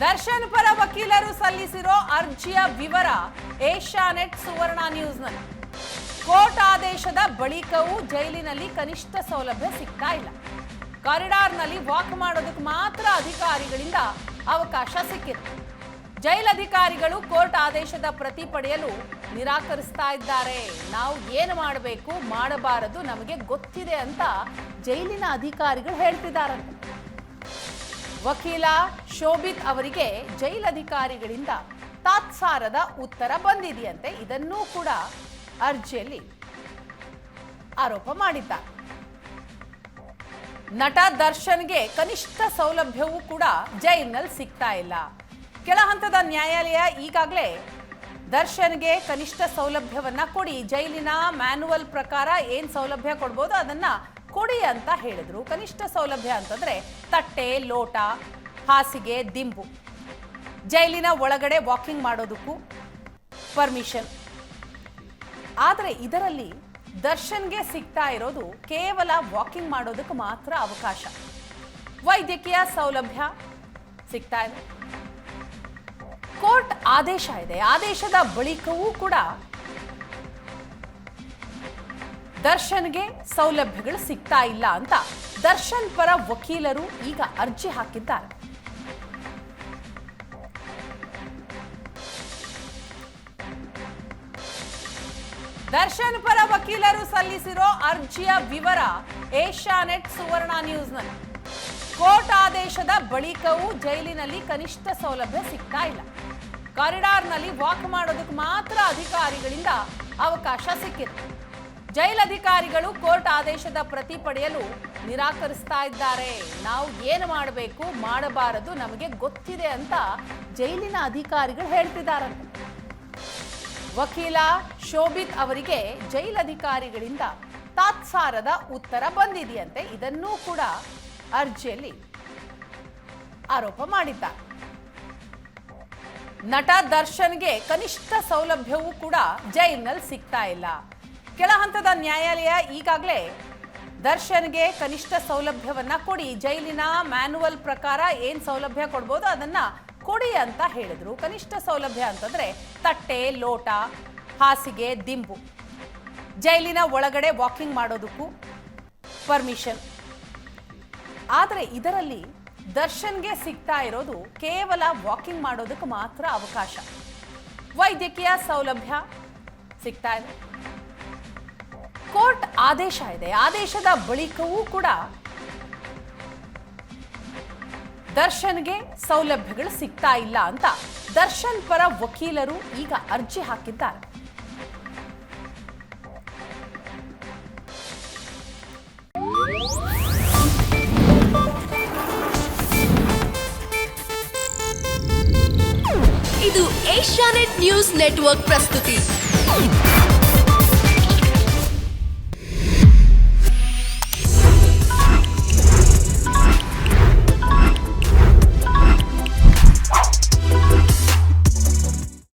ದರ್ಶನ್ ಪರ ವಕೀಲರು ಸಲ್ಲಿಸಿರೋ ಅರ್ಜಿಯ ವಿವರ ಏಷ್ಯಾನೆಟ್ ಸುವರ್ಣ ನ್ಯೂಸ್ನಲ್ಲಿ. ಕೋರ್ಟ್ ಆದೇಶದ ಬಳಿಕವೂ ಜೈಲಿನಲ್ಲಿ ಕನಿಷ್ಠ ಸೌಲಭ್ಯ ಸಿಗ್ತಾ ಇಲ್ಲ. ಕಾರಿಡಾರ್ನಲ್ಲಿ ವಾಕ್ ಮಾಡೋದಕ್ಕೆ ಮಾತ್ರ ಅಧಿಕಾರಿಗಳಿಂದ ಅವಕಾಶ ಸಿಕ್ಕಿತ್ತು ಜೈಲ್ ಅಧಿಕಾರಿಗಳು ಕೋರ್ಟ್ ಆದೇಶದ ಪ್ರತಿ ಪಡೆಯಲು ನಿರಾಕರಿಸ್ತಾ ಇದ್ದಾರೆ. ನಾವು ಏನು ಮಾಡಬೇಕು, ಮಾಡಬಾರದು ನಮಗೆ ಗೊತ್ತಿದೆ ಅಂತ ಜೈಲಿನ ಅಧಿಕಾರಿಗಳು ಹೇಳ್ತಿದ್ದಾರಂತೆ. ವಕೀಲ ಶೋಭಿತ್ ಅವರಿಗೆ ಜೈಲಧಿಕಾರಿಗಳಿಂದ ತಾತ್ಸಾರದ ಉತ್ತರ ಬಂದಿದೆಯಂತೆ ಇದನ್ನೂ ಕೂಡ ಅರ್ಜಿಯಲ್ಲಿ ಆರೋಪ ಮಾಡಿದ್ದಾರೆ. ನಟ ದರ್ಶನ್ಗೆ ಕನಿಷ್ಠ ಸೌಲಭ್ಯವೂ ಕೂಡ ಜೈಲಿನಲ್ಲಿ ಸಿಗ್ತಾ ಇಲ್ಲ. ಕೆಳ ಹಂತದ ನ್ಯಾಯಾಲಯ ಈಗಾಗಲೇ ದರ್ಶನ್ಗೆ ಕನಿಷ್ಠ ಸೌಲಭ್ಯವನ್ನ ಕೊಡಿ, ಜೈಲಿನ ಮ್ಯಾನುವಲ್ ಪ್ರಕಾರ ಏನ್ ಸೌಲಭ್ಯ ಕೊಡ್ಬೋದು ಅದನ್ನ ಕೊಡಿ ಅಂತ ಹೇಳಿದ್ರು. ಕನಿಷ್ಠ ಸೌಲಭ್ಯ ಅಂತಂದ್ರೆ ತಟ್ಟೆ, ಲೋಟ, ಹಾಸಿಗೆ, ದಿಂಬು. ಜೈಲಿನ ಒಳಗಡೆ ವಾಕಿಂಗ್ ಮಾಡೋದಕ್ಕೂ ಪರ್ಮಿಷನ್. ಆದರೆ ಇದರಲ್ಲಿ ದರ್ಶನ್ಗೆ ಸಿಗ್ತಾ ಇರೋದು ಕೇವಲ ವಾಕಿಂಗ್ ಮಾಡೋದಕ್ಕೆ ಮಾತ್ರ ಅವಕಾಶ. ವೈದ್ಯಕೀಯ ಸೌಲಭ್ಯ ಸಿಗ್ತಾ ಇದೆ. ಕೋರ್ಟ್ ಆದೇಶ ಇದೆ. ಆದೇಶದ ಬಳಿಕವೂ ಕೂಡ ದರ್ಶನ್ಗೆ ಸೌಲಭ್ಯಗಳು ಸಿಗ್ತಾ ಇಲ್ಲ ಅಂತ ದರ್ಶನ್ ಪರ ವಕೀಲರು ಈಗ ಅರ್ಜಿ ಹಾಕಿದ್ದಾರೆ. ದರ್ಶನ್ ಪರ ವಕೀಲರು ಸಲ್ಲಿಸಿರೋ ಅರ್ಜಿಯ ವಿವರ ಏಷ್ಯಾನೆಟ್ ಸುವರ್ಣ ನ್ಯೂಸ್ನಲ್ಲಿ. ಕೋರ್ಟ್ ಆದೇಶದ ಬಳಿಕವೂ ಜೈಲಿನಲ್ಲಿ ಕನಿಷ್ಠ ಸೌಲಭ್ಯ ಸಿಗ್ತಾ ಇಲ್ಲ. ಕಾರಿಡಾರ್ನಲ್ಲಿ ವಾಕ್ ಮಾಡೋದಕ್ಕೆ ಮಾತ್ರ ಅಧಿಕಾರಿಗಳಿಂದ ಅವಕಾಶ ಸಿಕ್ಕಿದೆ. ಜೈಲಧಿಕಾರಿಗಳು ಕೋರ್ಟ್ ಆದೇಶದ ಪ್ರತಿ ಪಡೆಯಲು ನಿರಾಕರಿಸ್ತಾ ಇದ್ದಾರೆ. ನಾವು ಏನು ಮಾಡಬೇಕು, ಮಾಡಬಾರದು, ನಮಗೆ ಗೊತ್ತಿದೆ ಅಂತ ಜೈಲಿನ ಅಧಿಕಾರಿಗಳು ಹೇಳ್ತಿದ್ದಾರೆ. ವಕೀಲ ಶೋಭಿತ್ ಅವರಿಗೆ ಜೈಲಧಿಕಾರಿಗಳಿಂದ ತಾತ್ಸಾರದ ಉತ್ತರ ಬಂದಿದೆಯಂತೆ ಇದನ್ನೂ ಕೂಡ ಅರ್ಜಿಯಲ್ಲಿ ಆರೋಪ ಮಾಡಿದ್ದಾರೆ. ನಟ ದರ್ಶನ್ಗೆ ಕನಿಷ್ಠ ಸೌಲಭ್ಯವೂ ಕೂಡ ಜೈಲಿನಲ್ಲಿ ಸಿಗ್ತಾ ಇಲ್ಲ. ಕೆಳ ಹಂತದ ನ್ಯಾಯಾಲಯ ಈಗಾಗಲೇ ದರ್ಶನ್ಗೆ ಕನಿಷ್ಠ ಸೌಲಭ್ಯವನ್ನ ಕೊಡಿ. ಜೈಲಿನ ಮ್ಯಾನುವಲ್ ಪ್ರಕಾರ ಏನ್ ಸೌಲಭ್ಯ ಕೊಡ್ಬೋದು ಅದನ್ನ ಕೊಡಿ ಅಂತ ಹೇಳಿದ್ರು. ಕನಿಷ್ಠ ಸೌಲಭ್ಯ ಅಂತಂದ್ರೆ ತಟ್ಟೆ, ಲೋಟ, ಹಾಸಿಗೆ, ದಿಂಬು. ಜೈಲಿನ ಒಳಗಡೆ ವಾಕಿಂಗ್ ಮಾಡೋದಕ್ಕೂ ಪರ್ಮಿಷನ್. ಆದರೆ ಇದರಲ್ಲಿ ದರ್ಶನ್ಗೆ ಸಿಗ್ತಾ ಇರೋದು ಕೇವಲ ವಾಕಿಂಗ್ ಮಾಡೋದಕ್ಕೆ ಮಾತ್ರ ಅವಕಾಶ. ವೈದ್ಯಕೀಯ ಸೌಲಭ್ಯ ಸಿಗ್ತಾ ಇದೆ. ಆದೇಶ ಇದೆ. ಆದೇಶದ ಬಳಿಕವೂ ಕೂಡ ದರ್ಶನ್ಗೆ ಸೌಲಭ್ಯಗಳು ಸಿಗ್ತಾ ಇಲ್ಲ ಅಂತ ದರ್ಶನ್ ಪರ ವಕೀಲರು ಈಗ ಅರ್ಜಿ ಹಾಕಿದ್ದಾರೆ. ಇದು ಏಷ್ಯಾನೆಟ್ ನ್ಯೂಸ್ ನೆಟ್ವರ್ಕ್ ಪ್ರಸ್ತುತಿ.